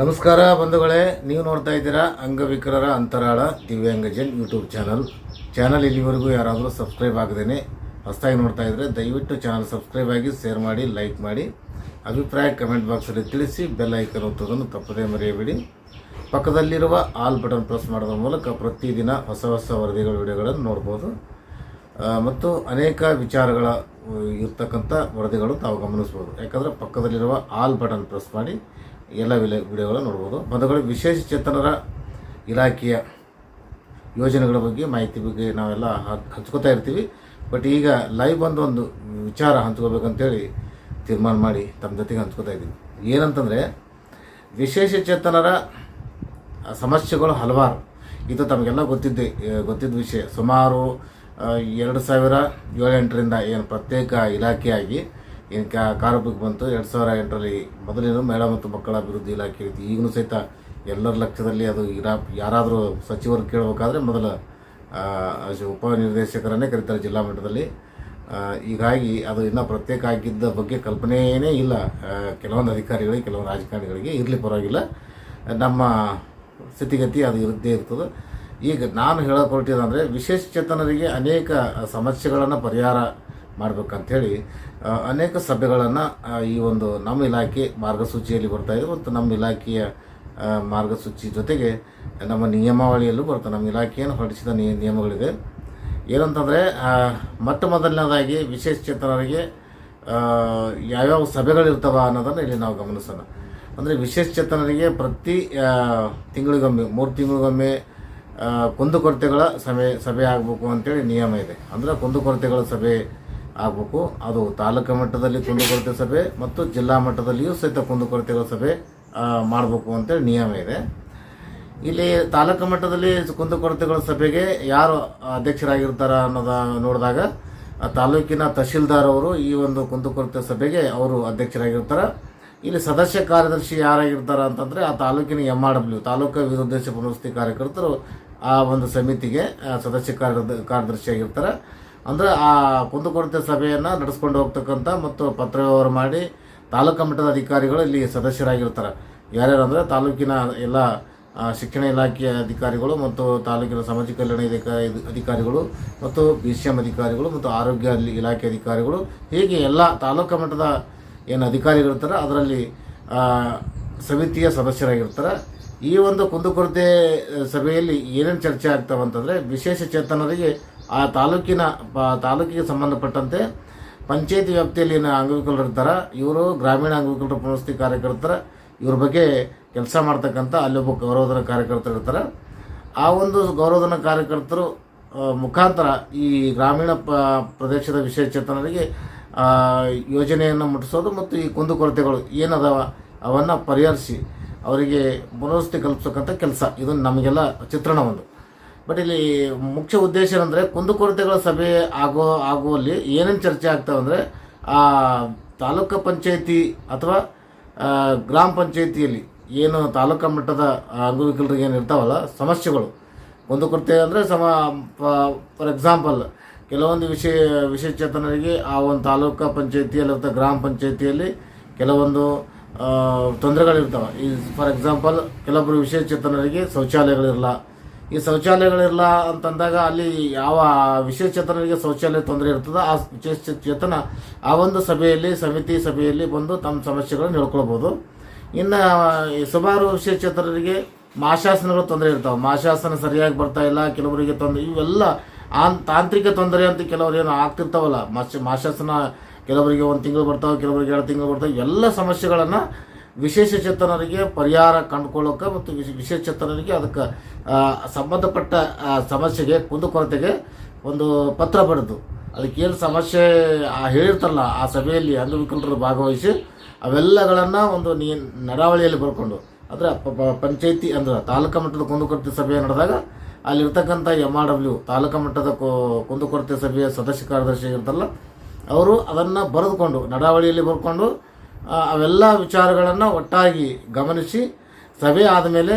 ನಮಸ್ಕಾರ ಬಂಧುಗಳೇ, ನೀವು ನೋಡ್ತಾ ಇದ್ದೀರಾ ಅಂಗವಿಕಲರ ಅಂತರಾಳ ದಿವ್ಯಾಂಗಜನ್ ಯೂಟ್ಯೂಬ್ ಚಾನಲ್. ಚಾನಲ್ ಇಲ್ಲಿವರೆಗೂ ಯಾರಾದರೂ ಸಬ್ಸ್ಕ್ರೈಬ್ ಆಗದೇನೆ, ಹೊಸದಾಗಿ ನೋಡ್ತಾ ಇದ್ದರೆ ದಯವಿಟ್ಟು ಚಾನಲ್ ಸಬ್ಸ್ಕ್ರೈಬ್ ಆಗಿ ಶೇರ್ ಮಾಡಿ, ಲೈಕ್ ಮಾಡಿ. ಅಭಿಪ್ರಾಯ ಕಮೆಂಟ್ ಬಾಕ್ಸಲ್ಲಿ ತಿಳಿಸಿ, ಬೆಲ್ ಐಕನ್ ಒತ್ತೋದನ್ನು ತಪ್ಪದೇ ಮರೆಯಬೇಡಿ. ಪಕ್ಕದಲ್ಲಿರುವ ಆಲ್ ಬಟನ್ ಪ್ರೆಸ್ ಮಾಡೋದ್ರ ಮೂಲಕ ಪ್ರತಿದಿನ ಹೊಸ ಹೊಸ ವರದಿಗಳ ವಿಡಿಯೋಗಳನ್ನು ನೋಡ್ಬೋದು. ಮತ್ತು ಅನೇಕ ವಿಚಾರಗಳ, ಇರ್ತಕ್ಕಂಥ ವರದಿಗಳು ತಾವು ಗಮನಿಸ್ಬೋದು. ಯಾಕಂದರೆ ಪಕ್ಕದಲ್ಲಿರುವ ಆಲ್ ಬಟನ್ ಪ್ರೆಸ್ ಮಾಡಿ ಎಲ್ಲ ವಿಲೆ, ವಿಡಿಯೋಗಳನ್ನು ನೋಡ್ಬೋದು. ಬಂಧುಗಳು, ವಿಶೇಷ ಚೇತನರ ಇಲಾಖೆಯ ಯೋಜನೆಗಳ ಬಗ್ಗೆ ಮಾಹಿತಿ ಬಗ್ಗೆ ನಾವೆಲ್ಲ ಹಂಚ್ಕೋತಾ ಇರ್ತೀವಿ. ಬಟ್ ಈಗ ಲೈವ್ ಬಂದು ಒಂದು ವಿಚಾರ ಹಂಚ್ಕೋಬೇಕಂತೇಳಿ ತೀರ್ಮಾನ ಮಾಡಿ ತಮ್ಮ ಜೊತೆಗೆ ಹಂಚ್ಕೋತಾ ಇದ್ದೀವಿ ಏನಂತಂದರೆ, ವಿಶೇಷ ಚೇತನರ ಸಮಸ್ಯೆಗಳು ಹಲವಾರು. ಇದು ತಮಗೆಲ್ಲ ಗೊತ್ತಿದ್ದೆ ಗೊತ್ತಿದ್ದ ವಿಷಯ. ಸುಮಾರು ಎರಡು ಸಾವಿರ ಏಳೆಂಟರಿಂದ ಏನು ಪ್ರತ್ಯೇಕ ಇಲಾಖೆಯಾಗಿ ಏನು ಕಾ ಕಾರ್ಯಕ್ಕೆ ಬಂತು? ಎರಡು ಸಾವಿರ ಎಂಟರಲ್ಲಿ ಮೊದಲೇನು ಮಹಿಳಾ ಮತ್ತು ಮಕ್ಕಳ ಅಭಿವೃದ್ಧಿ ಇಲಾಖೆ ಇತ್ತು. ಈಗಲೂ ಸಹಿತ ಎಲ್ಲರ ಲಕ್ಷ್ಯದಲ್ಲಿ ಅದು ಇರಾ, ಯಾರಾದರೂ ಸಚಿವರು ಕೇಳಬೇಕಾದ್ರೆ ಮೊದಲ ಉಪನಿರ್ದೇಶಕರನ್ನೇ ಕರೀತಾರೆ ಜಿಲ್ಲಾ ಮಟ್ಟದಲ್ಲಿ. ಹೀಗಾಗಿ ಅದು ಇನ್ನೂ ಪ್ರತ್ಯೇಕ ಆಗಿದ್ದ ಬಗ್ಗೆ ಕಲ್ಪನೆಯೇ ಇಲ್ಲ. ಕೆಲವೊಂದು ಅಧಿಕಾರಿಗಳಿಗೆ, ಕೆಲವೊಂದು ರಾಜಕಾರಣಿಗಳಿಗೆ ಇರಲಿ ಪರವಾಗಿಲ್ಲ. ನಮ್ಮ ಸ್ಥಿತಿಗತಿ ಅದು ಇರುತ್ತೇ ಇರ್ತದೆ. ಈಗ ನಾನು ಹೇಳೋಕೆ ಹೊರಟಿದಂದರೆ ವಿಶೇಷ ಚೇತನರಿಗೆ ಅನೇಕ ಸಮಸ್ಯೆಗಳನ್ನು ಪರಿಹಾರ ಮಾಡ್ಬೇಕಂಥೇಳಿ ಅನೇಕ ಸಭೆಗಳನ್ನು ಈ ಒಂದು ನಮ್ಮ ಇಲಾಖೆ ಮಾರ್ಗಸೂಚಿಯಲ್ಲಿ ಬರ್ತಾ ಇದೆ ಮತ್ತು ನಮ್ಮ ಇಲಾಖೆಯ ಮಾರ್ಗಸೂಚಿ ಜೊತೆಗೆ ನಮ್ಮ ನಿಯಮಾವಳಿಯಲ್ಲೂ ಬರ್ತದೆ ನಮ್ಮ ಇಲಾಖೆಯನ್ನು ಹೊರಡಿಸಿದ ನಿಯ, ನಿಯಮಗಳಿದೆ. ಏನಂತಂದರೆ ಮೊಟ್ಟ ಮೊದಲನೇದಾಗಿ ವಿಶೇಷ ಚೇತನರಿಗೆ ಯಾವ್ಯಾವ ಸಭೆಗಳಿರ್ತವ ಅನ್ನೋದನ್ನು ಇಲ್ಲಿ ನಾವು ಗಮನಿಸೋಣ. ಅಂದರೆ ವಿಶೇಷ ಚೇತನರಿಗೆ ಪ್ರತಿ ತಿಂಗಳಿಗೊಮ್ಮೆ, ಮೂರು ತಿಂಗಳಿಗೊಮ್ಮೆ ಕುಂದುಕೊರತೆಗಳ ಸಭೆ ಸಭೆ ಆಗಬೇಕು ಅಂತೇಳಿ ನಿಯಮ ಇದೆ. ಅಂದರೆ ಕುಂದುಕೊರತೆಗಳ ಸಭೆ ಆಗಬೇಕು ಅದು ತಾಲೂಕು ಮಟ್ಟದಲ್ಲಿ ಕುಂದುಕೊರತೆ ಸಭೆ ಮತ್ತು ಜಿಲ್ಲಾ ಮಟ್ಟದಲ್ಲಿಯೂ ಸಹಿತ ಕುಂದುಕೊರತೆಗಳ ಸಭೆ ಮಾಡಬೇಕು ಅಂತೇಳಿ ನಿಯಮ ಇದೆ. ಇಲ್ಲಿ ತಾಲೂಕು ಮಟ್ಟದಲ್ಲಿ ಕುಂದುಕೊರತೆಗಳ ಸಭೆಗೆ ಯಾರು ಅಧ್ಯಕ್ಷರಾಗಿರ್ತಾರ ಅನ್ನೋದ ನೋಡಿದಾಗ, ತಾಲೂಕಿನ ತಹಶೀಲ್ದಾರ್ ಅವರು ಈ ಒಂದು ಕುಂದುಕೊರತೆ ಸಭೆಗೆ ಅವರು ಅಧ್ಯಕ್ಷರಾಗಿರ್ತಾರೆ. ಇಲ್ಲಿ ಸದಸ್ಯ ಕಾರ್ಯದರ್ಶಿ ಯಾರಾಗಿರ್ತಾರೆ ಅಂತಂದ್ರೆ ಆ ತಾಲೂಕಿನ ಎಂ ಆರ್ ಡಬ್ಲ್ಯೂ ತಾಲೂಕು ವಿರೋಧ ಪುನರ್ವಸತಿ ಕಾರ್ಯಕರ್ತರು ಆ ಒಂದು ಸಮಿತಿಗೆ ಸದಸ್ಯ ಕಾರ್ಯದ, ಕಾರ್ಯದರ್ಶಿಯಾಗಿರ್ತಾರೆ. ಅಂದ್ರೆ ಆ ಕುಂದುಕೊರತೆ ಸಭೆಯನ್ನು ನಡೆಸ್ಕೊಂಡು ಹೋಗ್ತಕ್ಕಂಥ ಮತ್ತು ಪತ್ರ ವ್ಯವಹಾರ ಮಾಡಿ ತಾಲೂಕು ಮಟ್ಟದ ಅಧಿಕಾರಿಗಳು ಇಲ್ಲಿ ಸದಸ್ಯರಾಗಿರ್ತಾರೆ. ಯಾರ್ಯಾರು ಅಂದರೆ ತಾಲೂಕಿನ ಎಲ್ಲ ಶಿಕ್ಷಣ ಇಲಾಖೆಯ ಅಧಿಕಾರಿಗಳು ಮತ್ತು ತಾಲೂಕಿನ ಸಮಾಜ ಕಲ್ಯಾಣ ಅಧಿಕಾರಿಗಳು ಮತ್ತು ಬಿ ಸಿ ಎಂ ಅಧಿಕಾರಿಗಳು ಮತ್ತು ಆರೋಗ್ಯ ಇಲಾಖೆ ಅಧಿಕಾರಿಗಳು, ಹೀಗೆ ಎಲ್ಲ ತಾಲೂಕು ಮಟ್ಟದ ಏನು ಅಧಿಕಾರಿಗಳಿರ್ತಾರೆ ಅದರಲ್ಲಿ ಸಮಿತಿಯ ಸದಸ್ಯರಾಗಿರ್ತಾರೆ. ಈ ಒಂದು ಕುಂದುಕೊರತೆ ಸಭೆಯಲ್ಲಿ ಏನೇನು ಚರ್ಚೆ ಆಗ್ತಾವಂತಂದರೆ ವಿಶೇಷ ಚೇತನರಿಗೆ ಆ ತಾಲೂಕಿನ ತಾಲೂಕಿಗೆ ಸಂಬಂಧಪಟ್ಟಂತೆ ಪಂಚಾಯತಿ ವ್ಯಾಪ್ತಿಯಲ್ಲಿನ ಏನು ಅಂಗವಿಕಲರು ಇರ್ತಾರೆ ಇವರು ಗ್ರಾಮೀಣ ಅಂಗವಿಕಲರ ಪುನರ್ವಸತಿ ಕಾರ್ಯಕರ್ತರ ಇವ್ರ ಬಗ್ಗೆ ಕೆಲಸ ಮಾಡ್ತಕ್ಕಂಥ ಅಲ್ಲೊಬ್ಬ ಗೌರವಧನ ಕಾರ್ಯಕರ್ತರು ಇರ್ತಾರೆ. ಆ ಒಂದು ಗೌರವಧನ ಕಾರ್ಯಕರ್ತರು ಮುಖಾಂತರ ಈ ಗ್ರಾಮೀಣ ಪ್ರದೇಶದ ವಿಶೇಷ ಚೇತನರಿಗೆ ಯೋಜನೆಯನ್ನು ಮುಟ್ಟಿಸೋದು ಮತ್ತು ಈ ಕುಂದುಕೊರತೆಗಳು ಏನದಾವ ಅವನ್ನು ಪರಿಹರಿಸಿ ಅವರಿಗೆ ಪುನರ್ವಸತಿ ಕಲ್ಪಿಸತಕ್ಕಂಥ ಕೆಲಸ. ಇದು ನಮಗೆಲ್ಲ ಚಿತ್ರಣ ಒಂದು. ಬಟ್ ಇಲ್ಲಿ ಮುಖ್ಯ ಉದ್ದೇಶ ಏನಂದರೆ ಕುಂದುಕೊರತೆಗಳ ಸಭೆ ಆಗೋ, ಆಗುವಲ್ಲಿ ಏನೇನು ಚರ್ಚೆ ಆಗ್ತಾವೆ ಅಂದರೆ, ಆ, ತಾಲೂಕು ಪಂಚಾಯತಿ ಅಥವಾ ಗ್ರಾಮ ಪಂಚಾಯತಿಯಲ್ಲಿ ಏನು ತಾಲೂಕು ಮಟ್ಟದ ಅಂಗವಿಕಲರಿಗೆ ಏನು ಇರ್ತಾವಲ್ಲ, ಸಮಸ್ಯೆಗಳು. ಕುಂದುಕೊರತೆ ಅಂದರೆ ಸಮ ಫಾರ್ ಎಕ್ಸಾಂಪಲ್ ಕೆಲವೊಂದು ವಿಷಯ ವಿಶೇಷ ಚೇತನರಿಗೆ ಆ ಒಂದು ತಾಲೂಕು ಪಂಚಾಯತಿಯಲ್ಲಿ ಅಥವಾ ಗ್ರಾಮ ಪಂಚಾಯತಿಯಲ್ಲಿ ಕೆಲವೊಂದು ತೊಂದರೆಗಳಿರ್ತಾವೆ. ಈ, ಫಾರ್ ಎಕ್ಸಾಂಪಲ್ ಕೆಲವೊಬ್ಬರು ವಿಶೇಷ ಚೇತನರಿಗೆ ಶೌಚಾಲಯಗಳಿರಲ್ಲ ಈ ಶೌಚಾಲಯಗಳಿರಲ್ಲ ಅಂತಂದಾಗ ಅಲ್ಲಿ ಯಾವ ವಿಶೇಷ ಚೇತನರಿಗೆ ಶೌಚಾಲಯ ತೊಂದರೆ ಇರ್ತದೆ ಆ ವಿಶೇಷ ಚೇತನ ಆ ಒಂದು ಸಭೆಯಲ್ಲಿ, ಸಮಿತಿ ಸಭೆಯಲ್ಲಿ ಬಂದು ತಮ್ಮ ಸಮಸ್ಯೆಗಳನ್ನು ಹೇಳ್ಕೊಳ್ಬೋದು. ಇನ್ನು ಸುಮಾರು ವಿಶೇಷ ಚೇತನರಿಗೆ ಮಾಶಾಸನಗಳು ತೊಂದರೆ ಇರ್ತಾವೆ. ಮಾಶಾಸನ ಸರಿಯಾಗಿ ಬರ್ತಾ ಇಲ್ಲ, ಕೆಲವರಿಗೆ ತೊಂದರೆ, ಇವೆಲ್ಲ ಆನ್ ತಾಂತ್ರಿಕ ತೊಂದರೆ ಅಂತ ಕೆಲವರು ಏನು ಆಗ್ತಿರ್ತಾವಲ್ಲ. ಮಾಶ, ಮಾಶಾಸನ ಕೆಲವರಿಗೆ ಒಂದು ತಿಂಗಳು ಬರ್ತಾವೆ, ಕೆಲವರಿಗೆ ಎರಡು ತಿಂಗಳು ಬರ್ತಾವೆ. ಎಲ್ಲ ಸಮಸ್ಯೆಗಳನ್ನು ವಿಶೇಷ ಚೇತನರಿಗೆ ಪರಿಹಾರ ಕಂಡುಕೊಳ್ಳೋಕೆ ಮತ್ತು ವಿಶ್- ವಿಶೇಷ ಚೇತನರಿಗೆ ಅದಕ್ಕೆ ಸಂಬಂಧಪಟ್ಟ ಸಮಸ್ಯೆಗೆ, ಕುಂದುಕೊರತೆಗೆ ಒಂದು ಪತ್ರ ಬರೆದು, ಅದಕ್ಕೇನು ಸಮಸ್ಯೆ ಹೇಳಿರ್ತಾರಲ್ಲ, ಆ ಸಭೆಯಲ್ಲಿ ಅಂಗವಿಕಲರು ಭಾಗವಹಿಸಿ ಅವೆಲ್ಲಗಳನ್ನು ಒಂದು ನೀ, ನಡಾವಳಿಯಲ್ಲಿ ಬರ್ಕೊಂಡು, ಅಂದರೆ ಪಂಚಾಯತಿ ಅಂದ್ರೆ ತಾಲೂಕು ಮಟ್ಟದ ಕುಂದುಕೊರತೆ ಸಭೆ ನಡೆದಾಗ ಅಲ್ಲಿರ್ತಕ್ಕಂಥ ಎಂ ಆರ್ ಡಬ್ಲ್ಯೂ ತಾಲೂಕು ಮಟ್ಟದ ಕುಂದುಕೊರತೆ ಸಭೆಯ ಸದಸ್ಯ ಕಾರ್ಯದರ್ಶಿ ಇರ್ತಾರಲ್ಲ, ಅವರು ಅದನ್ನು ಬರೆದುಕೊಂಡು, ನಡಾವಳಿಯಲ್ಲಿ ಬರ್ಕೊಂಡು ಅವೆಲ್ಲ ವಿಚಾರಗಳನ್ನು ಒಟ್ಟಾಗಿ ಗಮನಿಸಿ ಸಭೆ ಆದಮೇಲೆ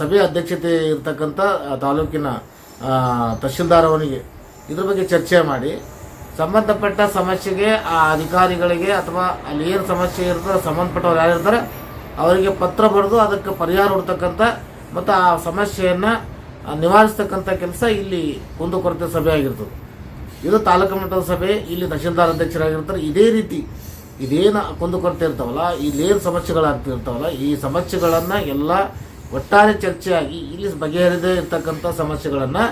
ಸಭೆ ಅಧ್ಯಕ್ಷತೆ ಇರತಕ್ಕಂಥ ತಾಲೂಕಿನ ತಹಶೀಲ್ದಾರ್ ಅವನಿಗೆ ಇದ್ರ ಬಗ್ಗೆ ಚರ್ಚೆ ಮಾಡಿ. ಸಂಬಂಧಪಟ್ಟ ಸಮಸ್ಯೆಗೆ ಆ ಅಧಿಕಾರಿಗಳಿಗೆ ಅಥವಾ ಅಲ್ಲಿ ಏನು ಸಮಸ್ಯೆ ಇರ್ತದೆ, ಸಂಬಂಧಪಟ್ಟವ್ರು ಯಾರಿರ್ತಾರೆ ಅವರಿಗೆ ಪತ್ರ ಬರೆದು ಅದಕ್ಕೆ ಪರಿಹಾರ ಹುಡ್ತಕ್ಕಂಥ ಮತ್ತು ಆ ಸಮಸ್ಯೆಯನ್ನು ನಿವಾರಿಸ್ತಕ್ಕಂಥ ಕೆಲಸ ಇಲ್ಲಿ ಕುಂದುಕೊರತೆ ಸಭೆ ಆಗಿರ್ತದೆ. ಇದು ತಾಲೂಕು ಮಟ್ಟದ ಸಭೆ, ಇಲ್ಲಿ ತಹಶೀಲ್ದಾರ್ ಅಧ್ಯಕ್ಷರಾಗಿರ್ತಾರೆ. ಇದೇ ರೀತಿ ಇದೇನು ಕುಂದುಕೊರತೆ ಇರ್ತಾವಲ್ಲ ಇಲ್ಲೇನು ಸಮಸ್ಯೆಗಳಾಗ್ತಿರ್ತಾವಲ್ಲ ಈ ಸಮಸ್ಯೆಗಳನ್ನು ಎಲ್ಲ ಒಟ್ಟಾರೆ ಚರ್ಚೆಯಾಗಿ ಇಲ್ಲಿ ಬಗೆಹರಿದೇ ಇರ್ತಕ್ಕಂಥ ಸಮಸ್ಯೆಗಳನ್ನು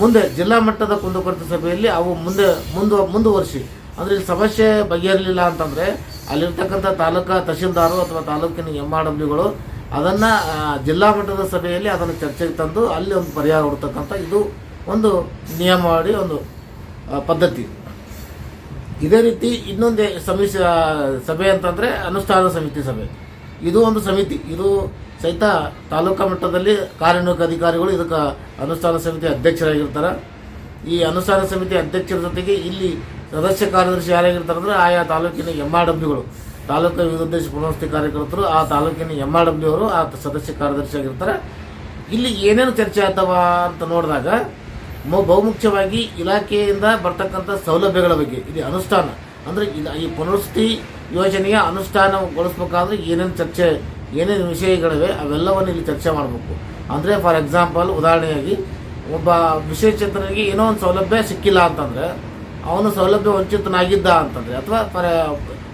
ಮುಂದೆ ಜಿಲ್ಲಾ ಮಟ್ಟದ ಕುಂದುಕೊರತೆ ಸಭೆಯಲ್ಲಿ ಅವು ಮುಂದೆ ಮುಂದು ಮುಂದುವರಿಸಿ. ಅಂದರೆ ಇಲ್ಲಿ ಸಮಸ್ಯೆ ಬಗೆಹರಿಲಿಲ್ಲ ಅಂತಂದರೆ ಅಲ್ಲಿರ್ತಕ್ಕಂಥ ತಾಲೂಕಾ ತಹಶೀಲ್ದಾರು ಅಥವಾ ತಾಲೂಕಿನ ಎಂ ಆರ್ ಡಬ್ಲ್ಯೂಗಳು ಅದನ್ನು ಜಿಲ್ಲಾ ಮಟ್ಟದ ಸಭೆಯಲ್ಲಿ ಅದನ್ನು ಚರ್ಚೆಗೆ ತಂದು ಅಲ್ಲಿ ಒಂದು ಪರಿಹಾರ ಹುಡ್ತಕ್ಕಂಥ ಇದು ಒಂದು ನಿಯಮಾವಳಿ, ಒಂದು ಪದ್ಧತಿ. ಇದೇ ರೀತಿ ಇನ್ನೊಂದು ಸಮಿತಿ ಸಭೆ ಅಂತಂದರೆ ಅನುಷ್ಠಾನ ಸಮಿತಿ ಸಭೆ. ಇದು ಒಂದು ಸಮಿತಿ. ಇದು ಸಹಿತ ತಾಲೂಕಾ ಮಟ್ಟದಲ್ಲಿ ಕಾರ್ಯನಿರ್ವಾಹಕ ಅಧಿಕಾರಿಗಳು ಇದಕ್ಕೆ ಅನುಷ್ಠಾನ ಸಮಿತಿ ಅಧ್ಯಕ್ಷರಾಗಿರ್ತಾರೆ. ಈ ಅನುಷ್ಠಾನ ಸಮಿತಿ ಅಧ್ಯಕ್ಷರ ಜೊತೆಗೆ ಇಲ್ಲಿ ಸದಸ್ಯ ಕಾರ್ಯದರ್ಶಿ ಯಾರಾಗಿರ್ತಾರೆ ಅಂದರೆ ಆಯಾ ತಾಲೂಕಿನ ಎಂ ಆರ್ ಡಬ್ಲ್ಯೂಗಳು ತಾಲೂಕು ವಿವಿಧ ಉದ್ದೇಶ ಪುನರ್ವಸತಿ ಕಾರ್ಯಕರ್ತರು, ಆ ತಾಲೂಕಿನ ಎಂ ಆರ್ ಡಬ್ಲ್ಯೂ ಅವರು ಆ ಸದಸ್ಯ ಕಾರ್ಯದರ್ಶಿ ಆಗಿರ್ತಾರೆ. ಇಲ್ಲಿ ಏನೇನು ಚರ್ಚೆ ಆಗ್ತವ ಅಂತ ನೋಡಿದಾಗ ಬಹುಮುಖ್ಯವಾಗಿ ಇಲಾಖೆಯಿಂದ ಬರ್ತಕ್ಕಂಥ ಸೌಲಭ್ಯಗಳ ಬಗ್ಗೆ ಇಲ್ಲಿ ಅನುಷ್ಠಾನ. ಅಂದರೆ ಇದು ಈ ಪುನರ್ವಸತಿ ಯೋಜನೆಯ ಅನುಷ್ಠಾನಗೊಳಿಸ್ಬೇಕಾದ್ರೆ ಏನೇನು ಚರ್ಚೆ, ಏನೇನು ವಿಷಯಗಳಿವೆ, ಅವೆಲ್ಲವನ್ನು ಇಲ್ಲಿ ಚರ್ಚೆ ಮಾಡಬೇಕು. ಅಂದರೆ ಫಾರ್ ಎಕ್ಸಾಂಪಲ್ ಉದಾಹರಣೆಯಾಗಿ, ಒಬ್ಬ ವಿಶೇಷಚೇತನಿಗೆ ಏನೋ ಒಂದು ಸೌಲಭ್ಯ ಸಿಕ್ಕಿಲ್ಲ ಅಂತಂದರೆ, ಅವನು ಸೌಲಭ್ಯ ವಂಚಿತನಾಗಿದ್ದ ಅಂತಂದರೆ, ಅಥವಾ ಫಾರ್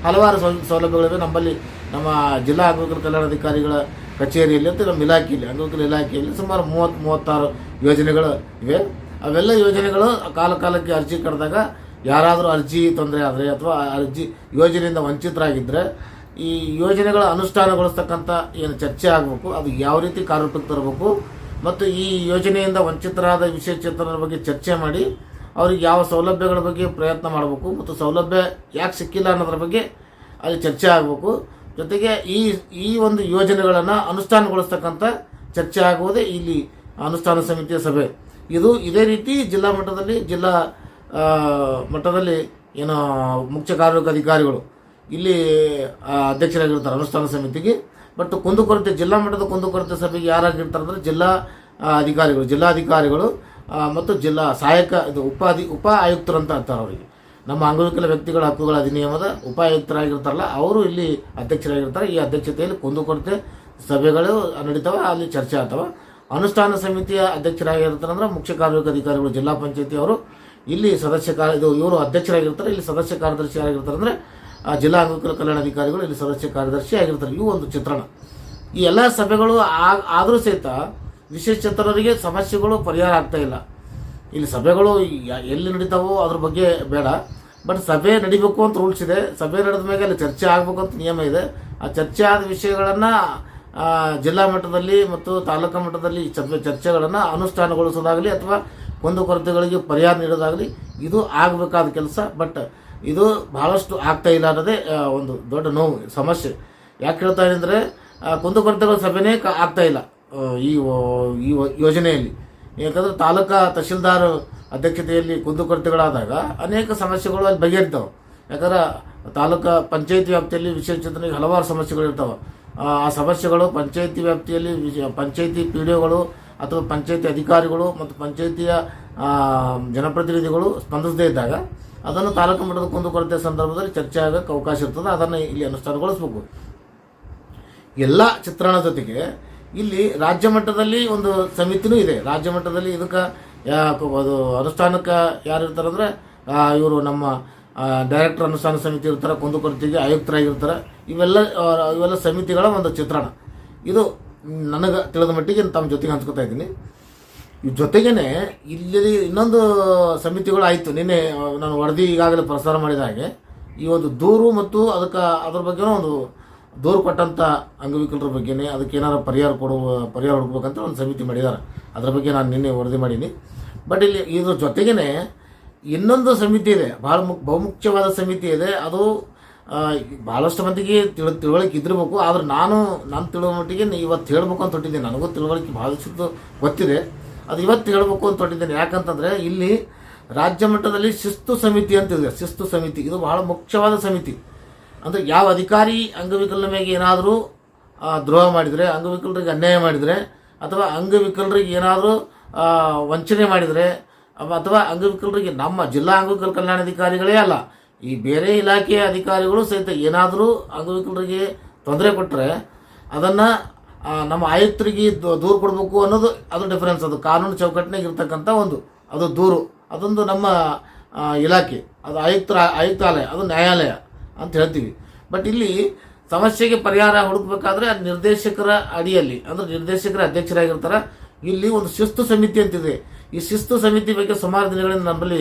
ಹಲವಾರು ಸೌಲಭ್ಯಗಳಿವೆ, ನಮ್ಮಲ್ಲಿ ನಮ್ಮ ಜಿಲ್ಲಾ ಅಂಗವಿಕಲ ಕಲ್ಯಾಣಾಧಿಕಾರಿಗಳ ಕಚೇರಿಯಲ್ಲಿ ಅಥವಾ ನಮ್ಮ ಇಲಾಖೆಯಲ್ಲಿ ಅಂಗವಿಕಲ ಇಲಾಖೆಯಲ್ಲಿ ಸುಮಾರು ಮೂವತ್ತು, ಮೂವತ್ತಾರು ಯೋಜನೆಗಳು ಇವೆ. ಅವೆಲ್ಲ ಯೋಜನೆಗಳು ಕಾಲಕಾಲಕ್ಕೆ ಅರ್ಜಿ ಕರೆದಾಗ ಯಾರಾದರೂ ಅರ್ಜಿ ತೊಂದರೆ ಆದರೆ ಅಥವಾ ಅರ್ಜಿ ಯೋಜನೆಯಿಂದ ವಂಚಿತರಾಗಿದ್ದರೆ ಈ ಯೋಜನೆಗಳ ಅನುಷ್ಠಾನಗೊಳಿಸ್ತಕ್ಕಂಥ ಏನು ಚರ್ಚೆ ಆಗಬೇಕು, ಅದು ಯಾವ ರೀತಿ ಕಾರ್ಯರೂಪಕ್ಕೆ ತರಬೇಕು ಮತ್ತು ಈ ಯೋಜನೆಯಿಂದ ವಂಚಿತರಾದ ವಿಶೇಷಚೇತನರ ಬಗ್ಗೆ ಚರ್ಚೆ ಮಾಡಿ ಅವ್ರಿಗೆ ಯಾವ ಸೌಲಭ್ಯಗಳ ಬಗ್ಗೆ ಪ್ರಯತ್ನ ಮಾಡಬೇಕು ಮತ್ತು ಸೌಲಭ್ಯ ಯಾಕೆ ಸಿಕ್ಕಿಲ್ಲ ಅನ್ನೋದ್ರ ಬಗ್ಗೆ ಅಲ್ಲಿ ಚರ್ಚೆ ಆಗಬೇಕು. ಜೊತೆಗೆ ಈ ಈ ಒಂದು ಯೋಜನೆಗಳನ್ನು ಅನುಷ್ಠಾನಗೊಳಿಸ್ತಕ್ಕಂಥ ಚರ್ಚೆ ಆಗುವುದೇ ಇಲ್ಲಿ ಅನುಷ್ಠಾನ ಸಮಿತಿಯ ಸಭೆ. ಇದು ಇದೇ ರೀತಿ ಜಿಲ್ಲಾ ಮಟ್ಟದಲ್ಲಿ ಜಿಲ್ಲಾ ಮಟ್ಟದಲ್ಲಿ ಏನು ಮುಖ್ಯ ಕಾರ್ಮಿಕ ಅಧಿಕಾರಿಗಳು ಇಲ್ಲಿ ಅಧ್ಯಕ್ಷರಾಗಿರ್ತಾರೆ, ಅನುಷ್ಠಾನ ಸಮಿತಿಗೆ. ಬಟ್ ಕುಂದುಕೊರತೆ ಜಿಲ್ಲಾ ಮಟ್ಟದ ಕುಂದುಕೊರತೆ ಸಭೆಗೆ ಯಾರಾಗಿರ್ತಾರೆ ಅಂದರೆ ಜಿಲ್ಲಾ ಅಧಿಕಾರಿಗಳು, ಜಿಲ್ಲಾಧಿಕಾರಿಗಳು ಮತ್ತು ಜಿಲ್ಲಾ ಸಹಾಯಕ, ಇದು ಉಪ ಅಧಿ ಉಪ ಆಯುಕ್ತರು ಅಂತ ಅಂತಾರೆ ಅವರಿಗೆ. ನಮ್ಮ ಅಂಗವಿಕಲ ವ್ಯಕ್ತಿಗಳ ಹಕ್ಕುಗಳ ಅಧಿನಿಯಮದ ಉಪ ಆಯುಕ್ತರಾಗಿರ್ತಾರಲ್ಲ ಅವರು ಇಲ್ಲಿ ಅಧ್ಯಕ್ಷರಾಗಿರ್ತಾರೆ. ಈ ಅಧ್ಯಕ್ಷತೆಯಲ್ಲಿ ಕುಂದುಕೊರತೆ ಸಭೆಗಳು ನಡೀತಾವೆ, ಅಲ್ಲಿ ಚರ್ಚೆ ಆಗ್ತವೆ. ಅನುಷ್ಠಾನ ಸಮಿತಿಯ ಅಧ್ಯಕ್ಷರಾಗಿರ್ತಾರೆ ಅಂದ್ರೆ ಮುಖ್ಯ ಅಧಿಕಾರಿಗಳು, ಜಿಲ್ಲಾ ಪಂಚಾಯತಿ ಅವರು, ಇಲ್ಲಿ ಸದಸ್ಯ ಕಾರ್ಯ ಇದು ಇವರು ಅಧ್ಯಕ್ಷರಾಗಿರ್ತಾರೆ, ಇಲ್ಲಿ ಸದಸ್ಯ ಕಾರ್ಯದರ್ಶಿ ಆಗಿರ್ತಾರೆ ಅಂದರೆ, ಆ, ಜಿಲ್ಲಾ ಅಂಗವಿಕಲ ಕಲ್ಯಾಣ ಅಧಿಕಾರಿಗಳು ಇಲ್ಲಿ ಸದಸ್ಯ ಕಾರ್ಯದರ್ಶಿ ಆಗಿರ್ತಾರೆ. ಇವು ಒಂದು ಚಿತ್ರಣ. ಈ ಎಲ್ಲ ಸಭೆಗಳು ಆದರೂ ಸಹಿತ ವಿಶೇಷಚೇತನರಿಗೆ ಸಮಸ್ಯೆಗಳು ಪರಿಹಾರ ಆಗ್ತಾ ಇಲ್ಲ. ಇಲ್ಲಿ ಸಭೆಗಳು ಎಲ್ಲಿ ನಡೀತಾವೋ ಅದ್ರ ಬಗ್ಗೆ ಬೇಡ. ಬಟ್ ಸಭೆ ನಡಿಬೇಕು ಅಂತ ರೂಲ್ಸ್ ಇದೆ. ಸಭೆ ನಡೆದ ಮೇಲೆ ಅಲ್ಲಿ ಚರ್ಚೆ ಆಗಬೇಕು ಅಂತ ನಿಯಮ ಇದೆ. ಆ ಚರ್ಚೆ ಆದ ವಿಷಯಗಳನ್ನು ಜಿಲ್ಲಾ ಮಟ್ಟದಲ್ಲಿ ಮತ್ತು ತಾಲೂಕು ಮಟ್ಟದಲ್ಲಿ ಚರ್ಚೆಗಳನ್ನು ಅನುಷ್ಠಾನಗೊಳಿಸೋದಾಗಲಿ ಅಥವಾ ಕುಂದುಕೊರತೆಗಳಿಗೆ ಪರಿಹಾರ ನೀಡೋದಾಗಲಿ ಇದು ಆಗಬೇಕಾದ ಕೆಲಸ. ಬಟ್ ಇದು ಭಾಳಷ್ಟು ಆಗ್ತಾ ಇಲ್ಲ ಅನ್ನೋದೇ ಒಂದು ದೊಡ್ಡ ನೋವು, ಸಮಸ್ಯೆ. ಯಾಕೆ ಹೇಳ್ತಾ ಅಂದರೆ ಕುಂದುಕೊರತೆಗಳ ಸಭೆನೇ ಆಗ್ತಾ ಇಲ್ಲ ಈ ಈ ಯೋಜನೆಯಲ್ಲಿ. ಯಾಕಂದ್ರೆ ತಾಲೂಕಾ ತಹಶೀಲ್ದಾರ್ ಅಧ್ಯಕ್ಷತೆಯಲ್ಲಿ ಕುಂದುಕೊರತೆಗಳಾದಾಗ ಅನೇಕ ಸಮಸ್ಯೆಗಳು ಅಲ್ಲಿ ಬಗೆಹರಿತಾವೆ. ಯಾಕಂದ್ರೆ ತಾಲೂಕಾ ಪಂಚಾಯತಿ ವ್ಯಾಪ್ತಿಯಲ್ಲಿ ವಿಶೇಷ ಚೇತನಿಗೆ ಹಲವಾರು ಸಮಸ್ಯೆಗಳು ಇರ್ತಾವೆ. ಆ ಸಮಸ್ಯೆಗಳು ಪಂಚಾಯಿತಿ ವ್ಯಾಪ್ತಿಯಲ್ಲಿ ಪಂಚಾಯಿತಿ ಪಿ ಡಿ ಒಗಳು ಅಥವಾ ಪಂಚಾಯಿತಿ ಅಧಿಕಾರಿಗಳು ಮತ್ತು ಪಂಚಾಯಿತಿಯ ಜನಪ್ರತಿನಿಧಿಗಳು ಸ್ಪಂದಿಸದೇ ಇದ್ದಾಗ ಅದನ್ನು ತಾಲೂಕು ಮಟ್ಟದ ಕುಂದುಕೊರತೆ ಸಂದರ್ಭದಲ್ಲಿ ಚರ್ಚೆ ಆಗೋಕ್ಕೆ ಅವಕಾಶ ಇರ್ತದೆ. ಅದನ್ನು ಇಲ್ಲಿ ಅನುಷ್ಠಾನಗೊಳಿಸಬೇಕು. ಎಲ್ಲ ಚಿತ್ರಣ ಜೊತೆಗೆ ಇಲ್ಲಿ ರಾಜ್ಯ ಮಟ್ಟದಲ್ಲಿ ಒಂದು ಸಮಿತಿನೂ ಇದೆ. ರಾಜ್ಯ ಮಟ್ಟದಲ್ಲಿ ಇದಕ್ಕೆ ಅದು ಅನುಷ್ಠಾನಕ್ಕೆ ಯಾರು ಇರ್ತಾರಂದ್ರೆ ಇವರು ನಮ್ಮ ಡೈರೆಕ್ಟರ್ ಅನುಷ್ಠಾನ ಸಮಿತಿ ಇರ್ತಾರೆ, ಕುಂದುಕೊರತೆಗೆ ಆಯುಕ್ತರಾಗಿರ್ತಾರೆ. ಇವೆಲ್ಲ ಇವೆಲ್ಲ ಸಮಿತಿಗಳ ಒಂದು ಚಿತ್ರಣ. ಇದು ನನಗೆ ತಿಳಿದ ಮಟ್ಟಿಗೆ ತಮ್ಮ ಜೊತೆಗೆ ಹಂಚ್ಕೊತಾ ಇದ್ದೀನಿ. ಈ ಜೊತೆಗೇನೆ ಇಲ್ಲಿ ಇನ್ನೊಂದು ಸಮಿತಿಗಳು ಆಯಿತು. ನಿನ್ನೆ ನಾನು ವರದಿ ಈಗಾಗಲೇ ಪ್ರಸಾರ ಮಾಡಿದ ಹಾಗೆ, ಈ ಒಂದು ದೂರು ಮತ್ತು ಅದಕ್ಕೆ ಅದ್ರ ಬಗ್ಗೆನೂ ಒಂದು ದೂರು ಕೊಟ್ಟಂಥ ಅಂಗವಿಕಲರ ಬಗ್ಗೆನೇ ಅದಕ್ಕೆ ಏನಾರು ಪರಿಹಾರ ಕೊಡುವ, ಪರಿಹಾರ ಹುಡುಕ್ಬೇಕಂತ ಒಂದು ಸಮಿತಿ ಮಾಡಿದ್ದಾರೆ. ಅದ್ರ ಬಗ್ಗೆ ನಾನು ನಿನ್ನೆ ವರದಿ ಮಾಡೀನಿ. ಬಟ್ ಇಲ್ಲಿ ಇದ್ರ ಜೊತೆಗೇನೆ ಇನ್ನೊಂದು ಸಮಿತಿ ಇದೆ. ಭಾಳ ಮುಖ್ ಬಹುಮುಖ್ಯವಾದ ಸಮಿತಿ ಇದೆ. ಅದು ಭಾಳಷ್ಟು ಮಂದಿಗೆ ತಿಳ, ತಿಳುವಳಿಕೆ ಇದ್ರಬೇಕು ಆದ್ರೆ ನಾನು ನಾನು ತಿಳುವ ಮಟ್ಟಿಗೆ ಇವತ್ತು ಹೇಳಬೇಕು ಅಂತ ಹೊಟ್ಟಿದ್ದೀನಿ ನನಗೂ ತಿಳುವಳಿಕೆ ಭಾಳಷ್ಟು ಗೊತ್ತಿದೆ. ಅದು ಇವತ್ತು ಹೇಳಬೇಕು ಅಂತ ಹೊಟ್ಟಿದ್ದೇನೆ ಯಾಕಂತಂದರೆ ಇಲ್ಲಿ ರಾಜ್ಯ ಮಟ್ಟದಲ್ಲಿ ಶಿಸ್ತು ಸಮಿತಿ ಅಂತ ಇದೆ. ಶಿಸ್ತು ಸಮಿತಿ. ಇದು ಬಹಳ ಮುಖ್ಯವಾದ ಸಮಿತಿ. ಅಂದರೆ ಯಾವ ಅಧಿಕಾರಿ ಅಂಗವಿಕಲನ ಮೇಲೆ ಏನಾದರೂ ದ್ರೋಹ ಮಾಡಿದರೆ, ಅಂಗವಿಕಲರಿಗೆ ಅನ್ಯಾಯ ಮಾಡಿದರೆ, ಅಥವಾ ಅಂಗವಿಕಲರಿಗೆ ಏನಾದರೂ ವಂಚನೆ ಮಾಡಿದರೆ ಅಥವಾ ಅಂಗವಿಕಲರಿಗೆ, ನಮ್ಮ ಜಿಲ್ಲಾ ಅಂಗವಿಕಲ ಕಲ್ಯಾಣಾಧಿಕಾರಿಗಳೇ ಅಲ್ಲ, ಈ ಬೇರೆ ಇಲಾಖೆಯ ಅಧಿಕಾರಿಗಳು ಸಹಿತ ಏನಾದರೂ ಅಂಗವಿಕಲರಿಗೆ ತೊಂದರೆ ಕೊಟ್ಟರೆ ಅದನ್ನು ನಮ್ಮ ಆಯುಕ್ತರಿಗೆ ದೂರು ಕೊಡಬೇಕು ಅನ್ನೋದು ಅದು ಡಿಫರೆನ್ಸ್ ಅದು ಕಾನೂನು ಚೌಕಟ್ಟಿನಾಗ ಇರ್ತಕ್ಕಂಥ ಒಂದು, ಅದು ದೂರು. ಅದೊಂದು ನಮ್ಮ ಇಲಾಖೆ. ಅದು ಆಯುಕ್ತರ, ಆಯುಕ್ತಾಲಯ, ಅದು ನ್ಯಾಯಾಲಯ ಅಂತ ಹೇಳ್ತೀವಿ. ಬಟ್ ಇಲ್ಲಿ ಸಮಸ್ಯೆಗೆ ಪರಿಹಾರ ಹುಡುಕಬೇಕಾದ್ರೆ ನಿರ್ದೇಶಕರ ಅಡಿಯಲ್ಲಿ, ಅಂದರೆ ನಿರ್ದೇಶಕರ ಅಧ್ಯಕ್ಷರಾಗಿರ್ತಾರೆ. ಇಲ್ಲಿ ಒಂದು ಶಿಸ್ತು ಸಮಿತಿ ಅಂತಿದೆ. ಈ ಶಿಸ್ತು ಸಮಿತಿ ಬಗ್ಗೆ ಸುಮಾರು ದಿನಗಳಿಂದ ನಮ್ಮಲ್ಲಿ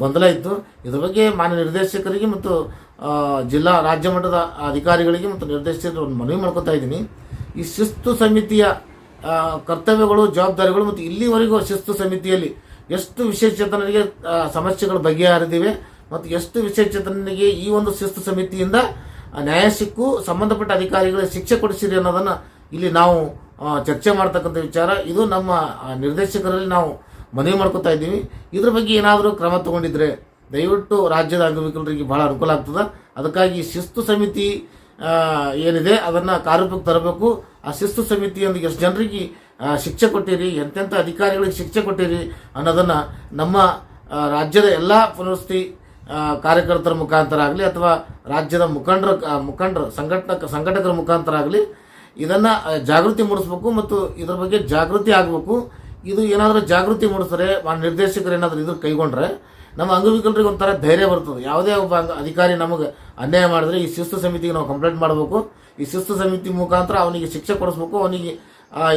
ಗೊಂದಲ ಇತ್ತು. ಇದರ ಬಗ್ಗೆ ಮಾನ್ಯ ನಿರ್ದೇಶಕರಿಗೆ ಮತ್ತು ಜಿಲ್ಲಾ ರಾಜ್ಯ ಮಟ್ಟದ ಅಧಿಕಾರಿಗಳಿಗೆ ಮತ್ತು ನಿರ್ದೇಶಕರು ಒಂದು ಮನವಿ ಮಾಡ್ಕೊತಾ ಇದ್ದೀನಿ. ಈ ಶಿಸ್ತು ಸಮಿತಿಯ ಕರ್ತವ್ಯಗಳು, ಜವಾಬ್ದಾರಿಗಳು ಮತ್ತು ಇಲ್ಲಿವರೆಗೂ ಶಿಸ್ತು ಸಮಿತಿಯಲ್ಲಿ ಎಷ್ಟು ವಿಶೇಷಚೇತನರಿಗೆ ಸಮಸ್ಯೆಗಳು ಬಗೆಹರಿದಿವೆ ಮತ್ತು ಎಷ್ಟು ವಿಶೇಷಚೇತನರಿಗೆ ಈ ಒಂದು ಶಿಸ್ತು ಸಮಿತಿಯಿಂದ ನ್ಯಾಯ ಸಿಕ್ಕು, ಸಂಬಂಧಪಟ್ಟ ಅಧಿಕಾರಿಗಳಿಗೆ ಶಿಕ್ಷೆ ಕೊಡಿಸಿರಿ ಅನ್ನೋದನ್ನು ಇಲ್ಲಿ ನಾವು ಚರ್ಚೆ ಮಾಡ್ತಕ್ಕಂಥ ವಿಚಾರ. ಇದು ನಮ್ಮ ನಿರ್ದೇಶಕರಲ್ಲಿ ನಾವು ಮನವಿ ಮಾಡ್ಕೊತಾ ಇದ್ದೀವಿ. ಇದ್ರ ಬಗ್ಗೆ ಏನಾದರೂ ಕ್ರಮ ತಗೊಂಡಿದ್ರೆ ದಯವಿಟ್ಟು ರಾಜ್ಯದ ಅಂಗವಿಕಲರಿಗೆ ಬಹಳ ಅನುಕೂಲ ಆಗ್ತದೆ. ಅದಕ್ಕಾಗಿ ಶಿಸ್ತು ಸಮಿತಿ ಏನಿದೆ ಅದನ್ನು ಕಾರ್ಯರೂಪಕ್ಕೆ ತರಬೇಕು. ಆ ಶಿಸ್ತು ಸಮಿತಿಯೊಂದಿಗೆ ಎಷ್ಟು ಜನರಿಗೆ ಶಿಕ್ಷೆ ಕೊಟ್ಟಿರಿ ಎಂತೆಂಥ ಅಧಿಕಾರಿಗಳಿಗೆ ಶಿಕ್ಷೆ ಕೊಟ್ಟಿರಿ ಅನ್ನೋದನ್ನು ನಮ್ಮ ರಾಜ್ಯದ ಎಲ್ಲ ಪುನರ್ವಸತಿ ಕಾರ್ಯಕರ್ತರ ಮುಖಾಂತರ ಆಗಲಿ ಅಥವಾ ರಾಜ್ಯದ ಮುಖಂಡರ ಮುಖಂಡರ ಸಂಘಟಕ ಸಂಘಟಕರ ಮುಖಾಂತರ ಆಗಲಿ ಇದನ್ನು ಜಾಗೃತಿ ಮೂಡಿಸ್ಬೇಕು ಮತ್ತು ಇದ್ರ ಬಗ್ಗೆ ಜಾಗೃತಿ ಆಗಬೇಕು. ಇದು ಏನಾದರೂ ಜಾಗೃತಿ ಮೂಡಿಸಿದ್ರೆ ಆ ನಿರ್ದೇಶಕರು ಏನಾದರೂ ಇದ್ರ ಕೈಗೊಂಡ್ರೆ, ನಮ್ಮ ಅಂಗವಿಕಲರಿಗೆ ಒಂಥರ ಧೈರ್ಯ ಬರ್ತದೆ. ಯಾವುದೇ ಒಬ್ಬ ಅಧಿಕಾರಿ ನಮಗೆ ಅನ್ಯಾಯ ಮಾಡಿದ್ರೆ, ಈ ಶಿಸ್ತು ಸಮಿತಿಗೆ ನಾವು ಕಂಪ್ಲೇಂಟ್ ಮಾಡಬೇಕು. ಈ ಶಿಸ್ತು ಸಮಿತಿ ಮುಖಾಂತರ ಅವನಿಗೆ ಶಿಕ್ಷೆ ಕೊಡಿಸ್ಬೇಕು, ಅವನಿಗೆ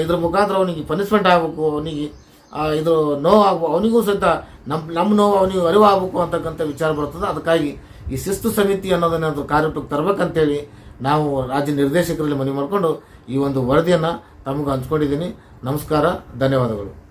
ಇದ್ರ ಮುಖಾಂತರ ಅವನಿಗೆ ಪನಿಷ್ಮೆಂಟ್ ಆಗಬೇಕು, ಅವನಿಗೆ ಇದು ನೋವು ಆಗಬೇಕು ಅವನಿಗೂ ಸಹಿತ ನಮ್ಮ ನಮ್ಮ ನೋವು ಅವನಿಗೆ ಅರಿವು ಆಗಬೇಕು ಅಂತಕ್ಕಂಥ ವಿಚಾರ ಬರ್ತದೆ. ಅದಕ್ಕಾಗಿ ಈ ಶಿಸ್ತು ಸಮಿತಿ ಅನ್ನೋದನ್ನ ಕಾರ್ಯಕ್ಕೆ ತರಬೇಕಂತೇಳಿ ನಾವು ರಾಜ್ಯ ನಿರ್ದೇಶಕರಲ್ಲಿ ಮನವಿ ಮಾಡಿಕೊಂಡು ಈ ಒಂದು ವರದಿಯನ್ನು ತಮಗೆ ಹಂಚ್ಕೊಂಡಿದ್ದೀನಿ. ನಮಸ್ಕಾರ ಧನ್ಯವಾದಗಳು.